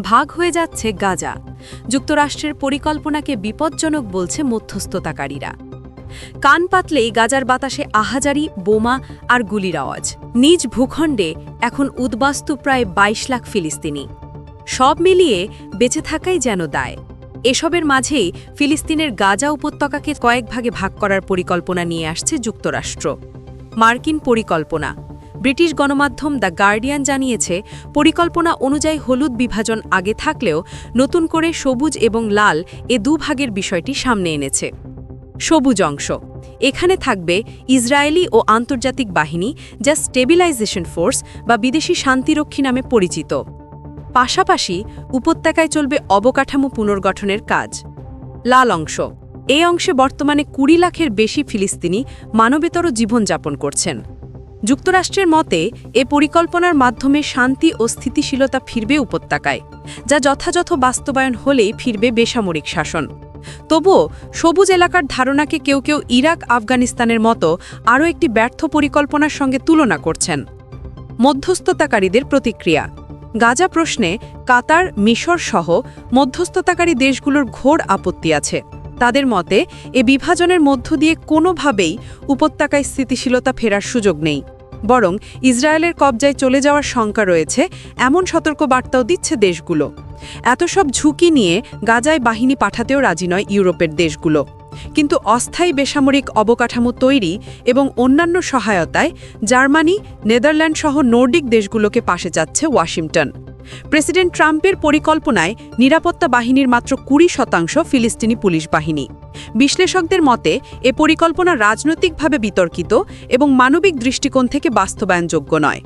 ভাগ হয়ে যাচ্ছে গাজা। যুক্তরাষ্ট্রের পরিকল্পনাকে বিপজ্জনক বলছে মধ্যস্থতাকারীরা। কান পাতলেই গাজার বাতাসে আহাজারি, বোমা আর গুলির আওয়াজ নিজ ভূখণ্ডে এখন উদ্বাস্তু প্রায় ২২ লাখ ফিলিস্তিনি। সব মিলিয়ে বেঁচে থাকাই যেন দায়। এসবের মাঝেই ফিলিস্তিনের গাজা উপত্যকাকে কয়েক ভাগে ভাগ করার পরিকল্পনা নিয়ে আসছে যুক্তরাষ্ট্র। মার্কিন পরিকল্পনা। ব্রিটিশ গণমাধ্যম দ্য গার্ডিয়ান জানিয়েছে, পরিকল্পনা অনুযায়ী হলুদ বিভাজন আগে থাকলেও নতুন করে সবুজ এবং লাল এ দুভাগের বিষয়টি সামনে এনেছে। সবুজ অংশ। এখানে থাকবে ইসরায়েলি ও আন্তর্জাতিক বাহিনী যা স্টেবিলাইজেশন ফোর্স বা বিদেশি শান্তিরক্ষী নামে পরিচিত। পাশাপাশি উপত্যকায় চলবে অবকাঠামো পুনর্গঠনের কাজ। লাল অংশ। এই অংশে বর্তমানে কুড়ি লাখের বেশি ফিলিস্তিনি মানবেতর জীবনযাপন করছেন। যুক্তরাষ্ট্রের মতে, এ পরিকল্পনার মাধ্যমে শান্তি ও স্থিতিশীলতা ফিরবে উপত্যকায়, যা যথাযথ বাস্তবায়ন হলেই ফিরবে বেসামরিক শাসন। তবুও, সবুজ এলাকার ধারণাকে কেউ কেউ ইরাক, আফগানিস্তানের মতো আরও একটি ব্যর্থ পরিকল্পনার সঙ্গে তুলনা করছেন। মধ্যস্থতাকারীদের প্রতিক্রিয়া। গাজা প্রশ্নে কাতার, মিশর সহ মধ্যস্থতাকারী দেশগুলোর ঘোর আপত্তি আছে। তাদের মতে, এ বিভাজনের মধ্য দিয়ে কোনোভাবেই উপত্যকায় স্থিতিশীলতা ফেরার সুযোগ নেই। বরং ইসরায়েলের কবজায় চলে যাওয়ার শঙ্কা রয়েছে, এমন সতর্ক বার্তাও দিচ্ছে দেশগুলো। এত সব ঝুঁকি নিয়ে গাজায় বাহিনী পাঠাতেও রাজি নয় ইউরোপের দেশগুলো। কিন্তু অস্থায়ী বেসামরিক অবকাঠামো তৈরি এবং অন্যান্য সহায়তায় জার্মানি, নেদারল্যান্ড সহ নর্ডিক দেশগুলোকে পাশে যাচ্ছে ওয়াশিংটন। প্রেসিডেন্ট ট্রাম্পের পরিকল্পনায় নিরাপত্তা বাহিনীর মাত্র কুড়ি শতাংশ ফিলিস্তিনি পুলিশ বাহিনী। বিশ্লেষকদের মতে, এ পরিকল্পনা রাজনৈতিকভাবে বিতর্কিত এবং মানবিক দৃষ্টিকোণ থেকে বাস্তবায়নযোগ্য নয়।